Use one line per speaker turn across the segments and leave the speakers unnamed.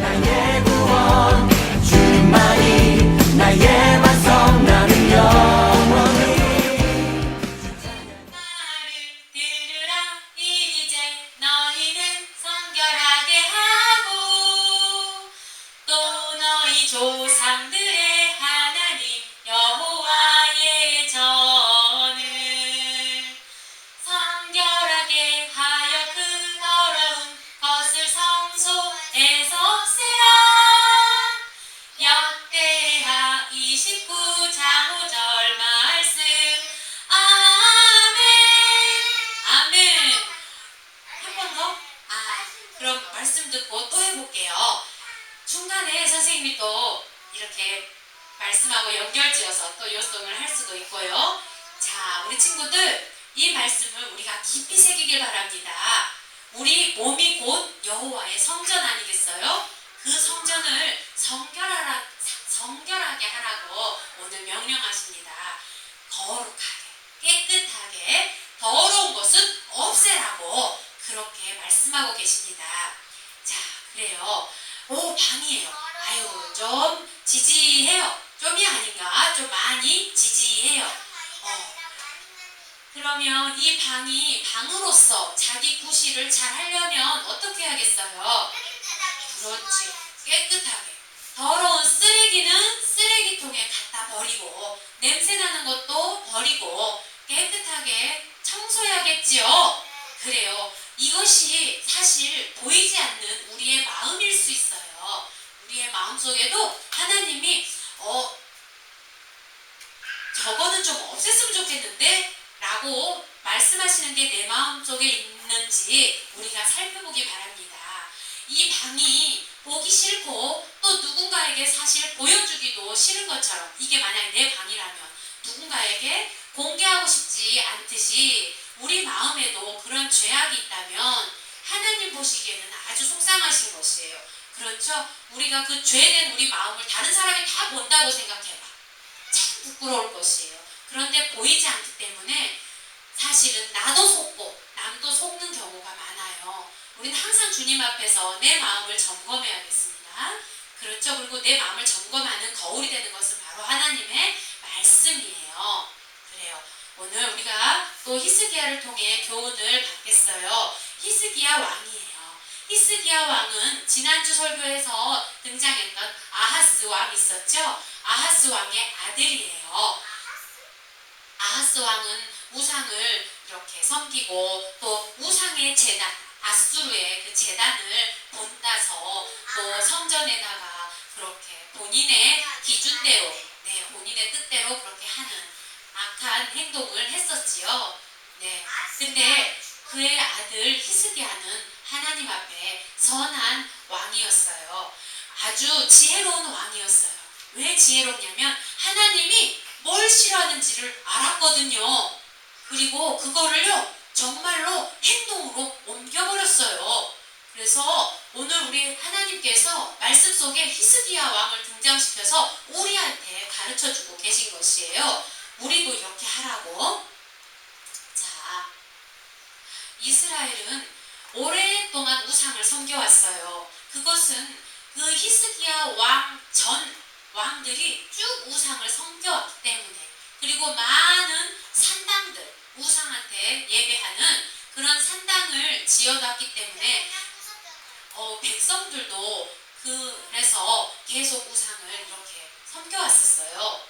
나의
선생님이 또 이렇게 말씀하고 연결지어서 또 요송을 할 수도 있고요 자 우리 친구들 이 말씀을 우리가 깊이 새기길 바랍니다 우리 몸이 곧 여호와의 성전 아니겠어요? 그 성전을 성결하라, 성결하게 하라고 오늘 명령하십니다. 거룩하게, 깨끗하게, 더러운 것은 없애라고 그렇게 말씀하고 계십니다. 자, 그래요. 오, 방이에요. 아유, 좀 지지해요. 좀이 아닌가? 좀 많이 지지해요. 어. 그러면 이 방이 방으로서 자기 구실을 잘 하려면 어떻게 하겠어요? 그렇지. 깨끗하게. 더러운 쓰레기는 쓰레기통에 갖다 버리고, 냄새 나는 것도 버리고, 깨끗하게 청소해야겠지요? 그래요. 이것이 사실 보이지 않는 우리의 마음일 수 있어요. 우리의 마음 속에도 하나님이, 어, 저거는 좀 없앴으면 좋겠는데? 라고 말씀하시는 게 내 마음 속에 있는지 우리가 살펴보기 바랍니다. 이 방이 보기 싫고 또 누군가에게 사실 보여주기도 싫은 것처럼 이게 만약 내 방이라면 누군가에게 공개하고 싶지 않듯이 우리 마음에도 그런 죄악이 있다면 하나님 보시기에는 아주 속상하신 것이에요. 그렇죠? 우리가 그 죄된 우리 마음을 다른 사람이 다 본다고 생각해봐. 참 부끄러울 것이에요. 그런데 보이지 않기 때문에 사실은 나도 속고 남도 속는 경우가 많아요. 우리는 항상 주님 앞에서 내 마음을 점검해야겠습니다. 그렇죠. 그리고 내 마음을 점검하는 거울이 되는 것은 바로 하나님의 말씀이에요. 그래요. 오늘 우리가 또 히스기야를 통해 교훈을 받겠어요. 히스기야 왕이에요. 히스기야 왕은 지난주 설교에서 등장했던 아하스 왕 있었죠? 아하스 왕의 아들이에요. 아하스 왕은 우상을 이렇게 섬기고 또 우상의 재단, 아수르의 그 재단을 본따서 또 성전에다가 그렇게 본인의 기준대로, 네, 본인의 뜻대로 그렇게 하는 악한 행동을 했었지요. 네. 근데 그의 아들 히스기야는 하나님 앞에 선한 왕이었어요. 아주 지혜로운 왕이었어요. 왜 지혜롭냐면 하나님이 뭘 싫어하는지를 알았거든요. 그리고 그거를요 정말로 행동으로 옮겨버렸어요. 그래서 오늘 우리 하나님께서 말씀 속에 히스기야 왕을 등장시켜서 우리한테 가르쳐주고 계신 것이에요. 우리도 이렇게 하라고. 자, 이스라엘은 오랫동안 우상을 섬겨왔어요. 그것은 그 히스기야 왕 전 왕들이 쭉 우상을 섬겨왔기 때문에 그리고 많은 산당들 우상한테 예배하는 그런 산당을 지어놨기 때문에 어, 백성들도 그래서 계속 우상을 이렇게 섬겨왔었어요.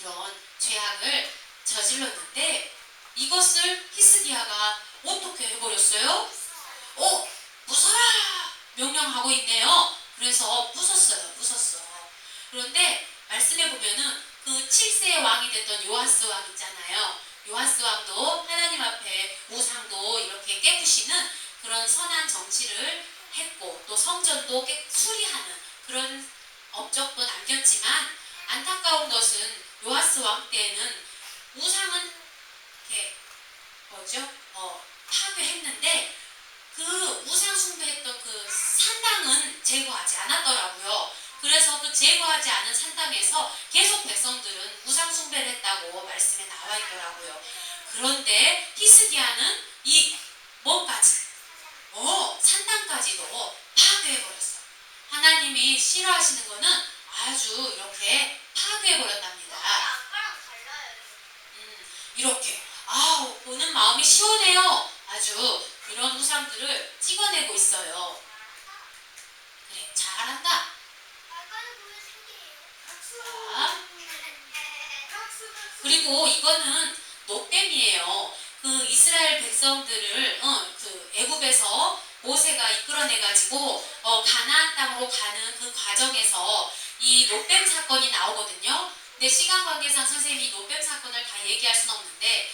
이런 죄악을 저질렀는데 이것을 히스기야가 어떻게 해버렸어요? 어, 부숴라! 명령하고 있네요. 그래서 부쉈어요. 부쉈어. 그런데 말씀해 보면은 그 7세의 왕이 됐던 요하스 왕 있잖아요. 요하스 왕도 하나님 앞에 우상도 이렇게 깨부시는 그런 선한 정치를 했고 또 성전도 깨 수리하는 그런 업적도 남겼지만 안타까운 것은 요하스 왕 때는 우상은 이렇게 뭐죠? 어, 파괴했는데 그 우상 숭배했던 그 산당은 제거하지 않았더라고요. 그래서 그 제거하지 않은 산당에서 계속 백성들은 우상 숭배를 했다고 말씀에 나와 있더라고요. 그런데 히스기야는 이 뭐까지? 어, 산당까지도 파괴해버렸어. 하나님이 싫어하시는 거는 아주 이렇게 파괴해버렸답니다. 음, 이렇게 아 보는 마음이 시원해요. 아주 이런 우상들을 찍어내고 있어요. 그래 잘한다.
신기해요.
자 그리고 이거는 노뱀이에요. 그 이스라엘 백성들을 어, 그 애굽에서 모세가 이끌어내 가지고 어, 가나안 땅으로 가는 그 과정에서 이 노뱀 사건이 나오거든요. 근데 시간 관계상 선생님이 이 노뱀 사건을 다 얘기할 수는 없는데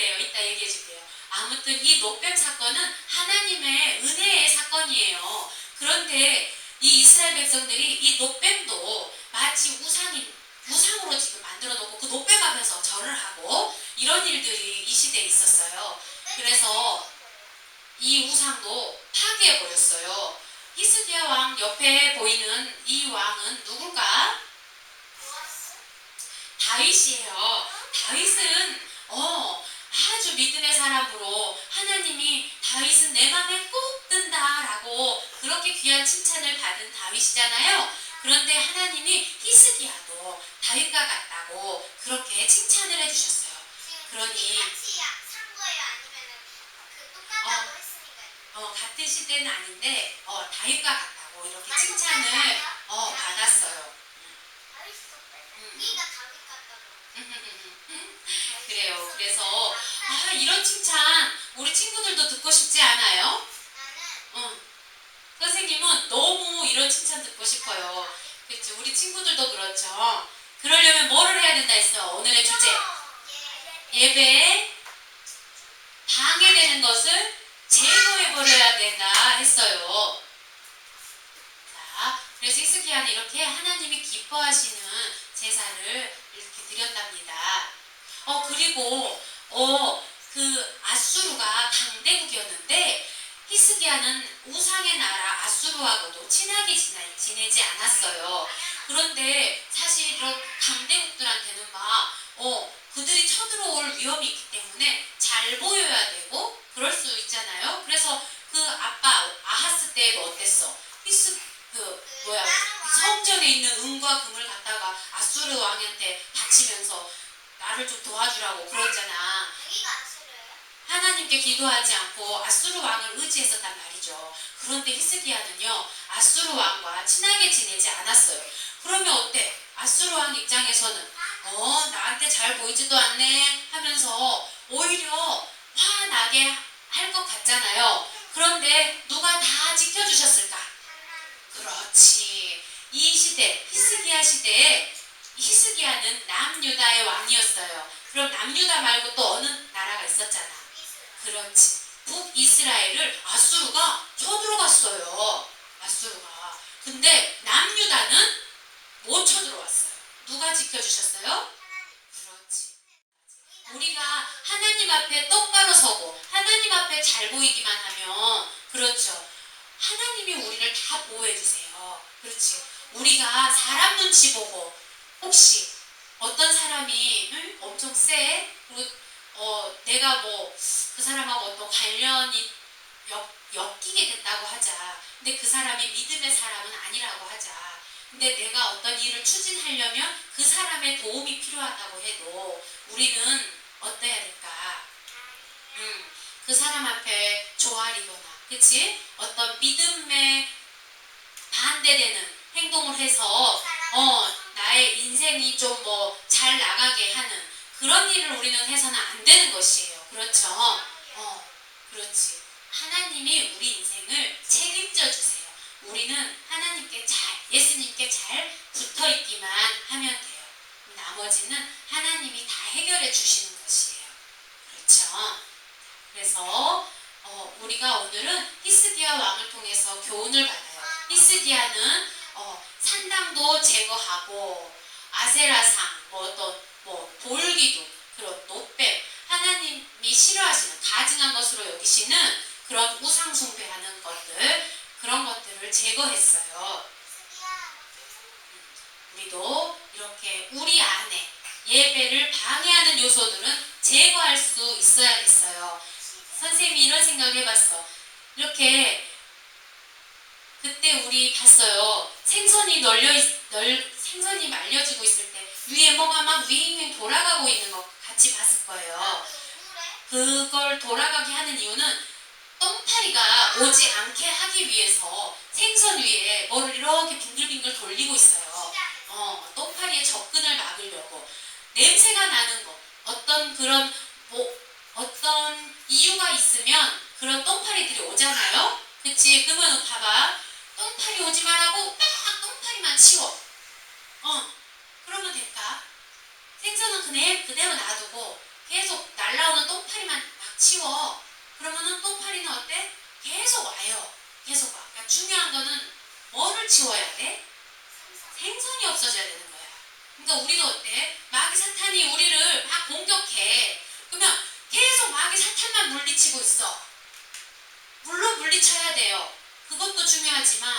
음, 그래요. 이따 얘기해 줄게요. 아무튼 이 노뱀 사건은 하나님의 은혜의 사건이에요. 그런데 이 이스라엘 백성들이 이 노뱀도 마치 우상인 우상으로 지금 만들어 놓고 그 노뱀 앞에서 절을 하고 이런 일들이 이 시대에 있었어요. 그래서 이 우상도 파괴해 버렸어요. 히스기야 왕 옆에 보이는 이 왕은 누굴까? 다윗이에요. 다윗은 어 아주 믿음의 사람으로 하나님이 다윗은 내 맘에 꼭 든다라고 그렇게 귀한 칭찬을 받은 다윗이잖아요. 그런데 하나님이 히스기야도 다윗과 같다고 그렇게 칭찬을 해주셨어요. 그러니-?
아니면은 그 했으니까.
어, 같은 시대는 아닌데 어, 다윗과 같다고 이렇게 칭찬을? 어, 받았어요.
다윗이 똑같아.
음.
네가 다윗 같다고.
그래요. 그래서 아 이런 칭찬 우리 친구들도 듣고 싶지 않아요?
나는
응. 선생님은 너무 이런 칭찬 듣고 싶어요. 그렇죠. 우리 친구들도 그렇죠. 그러려면 뭐를 해야 된다 했어? 오늘의 주제.
예.
예배에 방해되는 것을 제거해버려야 된다 했어요. 자, 그래서 히스기야는 이렇게 하나님이 기뻐하시는 제사를 이렇게 드렸답니다. 어, 그리고, 어, 그 아수르가 강대국이었는데 히스기야는 우상의 나라 아수르하고도 친하게 지내, 지내지 않았어요. 그런데 사실 이런 강대국들한테는 막, 어, 그들이 쳐들어올 위험이 있기 때문에 잘 보여야 되고 그럴 수 있잖아요. 그래서 하나님께 기도하지 않고 아수르 왕을 의지했었단 말이죠. 그런데 히스기야는요 아수르 왕과 친하게 지내지 않았어요. 그러면 어때? 아수르 왕 입장에서는 어 나한테 잘 보이지도 않네 하면서 오히려 화나게 할 것 같잖아요. 그런데 누가 다 지켜주셨을까? 그렇지. 이 시대 히스기야 시대에 히스기야는 남유다의 왕이었어요. 그럼 남유다 말고 또 어느 나라가 있었잖아. 그렇지. 북이스라엘을 아수르가 쳐들어갔어요. 아수르가. 근데 남유다는 못 쳐들어왔어요. 누가 지켜주셨어요? 그렇지. 우리가 하나님 앞에 똑바로 서고 하나님 앞에 잘 보이기만 하면 그렇죠. 하나님이 우리를 다 보호해 주세요. 그렇지. 우리가 사람 눈치 보고 혹시 어떤 사람이 응? 엄청 세 그리고 어, 내가 뭐 그 사람하고 어떤 관련이 엮, 엮이게 됐다고 하자. 근데 그 사람이 믿음의 사람은 아니라고 하자. 근데 내가 어떤 일을 추진하려면 그 사람의 도움이 필요하다고 해도 우리는 어때야 될까? 음, 그 사람 앞에 조아리거나, 그치? 어떤 믿음에 반대되는 행동을 해서, 어, 나의 인생이 좀 뭐 잘 나가게 하는 그런 일을 우리는 해서는 안 되는 것이에요. 그렇죠? 어, 그렇지. 하나님이 우리 인생을 책임져 주세요. 우리는 하나님께 잘, 예수님께 잘 붙어 있기만 하면 돼요. 나머지는 하나님이 다 해결해 주시는 것이에요. 그렇죠? 그래서 어, 우리가 오늘은 히스기야 왕을 통해서 교훈을 받아요. 히스기야는 어, 산당도 제거하고 아세라상, 뭐 어떤 뭐 돌기둥, 그런 노뱀, 하나님이 싫어하시는 가증한 것으로 여기시는 그런 우상 숭배하는 것들 그런 것들을 제거했어요. 우리도 이렇게 우리 안에 예배를 방해하는 요소들은 제거할 수 있어야겠어요. 선생님이 이런 생각을 해봤어. 이렇게 우리 봤어요. 생선이 널려 있, 널 생선이 말려지고 있을 때 위에 뭐가 막 윙윙 돌아가고 있는 거 같이 봤을 거예요. 그걸 돌아가게 하는 이유는 똥파리가 오지 않게 하기 위해서 생선 위에 뭐를 이렇게 빙글빙글 돌리고 있어요. 어, 똥파리의 접근을 막으려고 냄새가 나는 거 어떤 그런 뭐 어떤 이유가 있으면 그런 똥파리들이 오잖아요. 그치? 그러면 봐봐 똥파리 오지 말라고 막 똥파리만 치워. 어, 그러면 될까? 생선은 그냥 그대로 놔두고 계속 날라오는 똥파리만 막 치워. 그러면은 똥파리는 어때? 계속 와요. 계속 와. 그러니까 중요한 거는 뭐를 치워야 돼?
생선
생선이 없어져야 되는 거야. 그러니까 우리도 어때? 마귀 사탄이 우리를 막 공격해. 그러면 계속 마귀 사탄만 물리치고 있어. 물론 물리쳐야 돼요. 그것도 중요하지만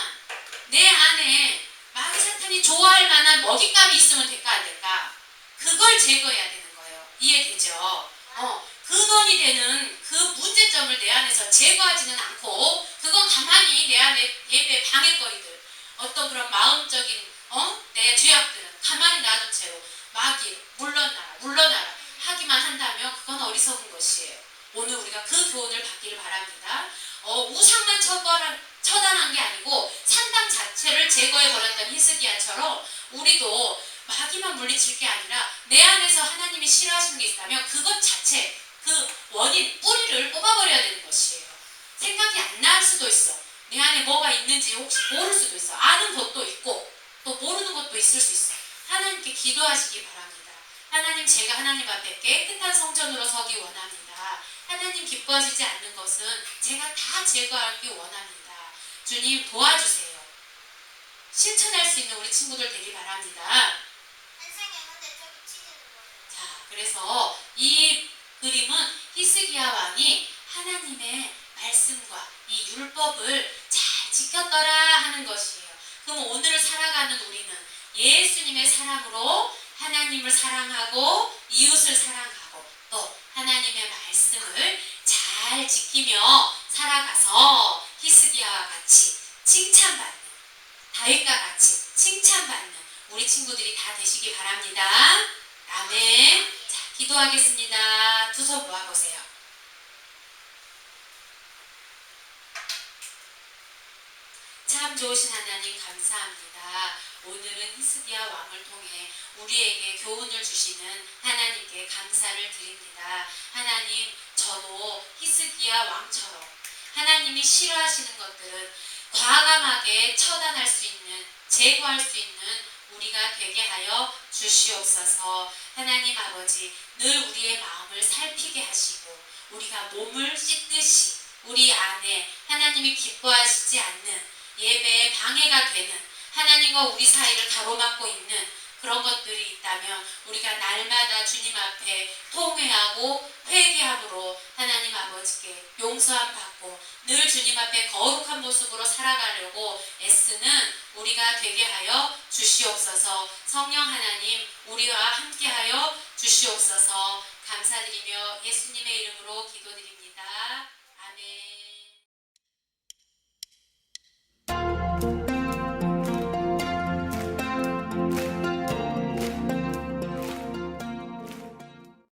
내 안에 마귀 사탄이 좋아할 만한 먹잇감이 있으면 될까 안 될까? 그걸 제거해야 되는 거예요. 이해되죠? 어, 근원이 되는 그 문제점을 내 안에서 제거하지는 않고 그건 가만히 내 안에 예배 방해거리들 어떤 그런 마음적인 어? 내 죄악들은 가만히 놔둔 채로 마귀 물러나라 물러나라 하기만 한다면 그건 어리석은 것이에요. 오늘 우리가 그 교훈을 받기를 바랍니다. 어, 우상만 처벌한, 처단한 게 아니고 산당 자체를 제거해 버렸던 히스기야처럼 우리도 마귀만 물리칠 게 아니라 내 안에서 하나님이 싫어하시는 게 있다면 그것 자체 그 원인 뿌리를 뽑아버려야 되는 것이에요. 생각이 안 날 수도 있어. 내 안에 뭐가 있는지 혹시 모를 수도 있어. 아는 것도 있고 또 모르는 것도 있을 수 있어. 하나님께 기도하시기 바랍니다. 하나님 제가 하나님 앞에 깨끗한 성전으로 서기 원합니다. 하나님 기뻐하시지 않는 것은 제가 다 제거하기 원합니다. 주님 도와주세요. 실천할 수 있는 우리 친구들 되기 바랍니다. 자, 그래서 이 그림은 히스기야 왕이 하나님의 말씀과 이 율법을 잘 지켰더라 하는 것이에요. 그럼 오늘을 살아가는 우리는 예수님의 사랑으로 하나님을 사랑하고 이웃을 사랑하고 또 하나님의 말씀을 잘 지키며 살아가서 히스기야와 같이 칭찬받는 다윗과 같이 칭찬받는 우리 친구들이 다 되시기 바랍니다. 아멘. 자, 기도하겠습니다. 두 손 모아보세요. 참 좋으신 하나님 감사합니다. 오늘은 히스기야 왕을 통해 우리에게 교훈을 주시는 하나님께 감사를 드립니다. 하나님, 저도 히스기야 왕처럼 하나님이 싫어하시는 것들은 과감하게 처단할 수 있는, 제거할 수 있는 우리가 되게 하여 주시옵소서. 하나님 아버지, 늘 우리의 마음을 살피게 하시고 우리가 몸을 씻듯이 우리 안에 하나님이 기뻐하시지 않는 예배에 방해가 되는 하나님과 우리 사이를 가로막고 있는 그런 것들이 있다면 우리가 날마다 주님 앞에 통회하고 회개함으로 하나님 아버지께 용서함 받고 늘 주님 앞에 거룩한 모습으로 살아가려고 애쓰는 우리가 되게 하여 주시옵소서 성령 하나님 우리와 함께하여 주시옵소서 감사드리며 예수님의 이름으로 기도드립니다. 아멘.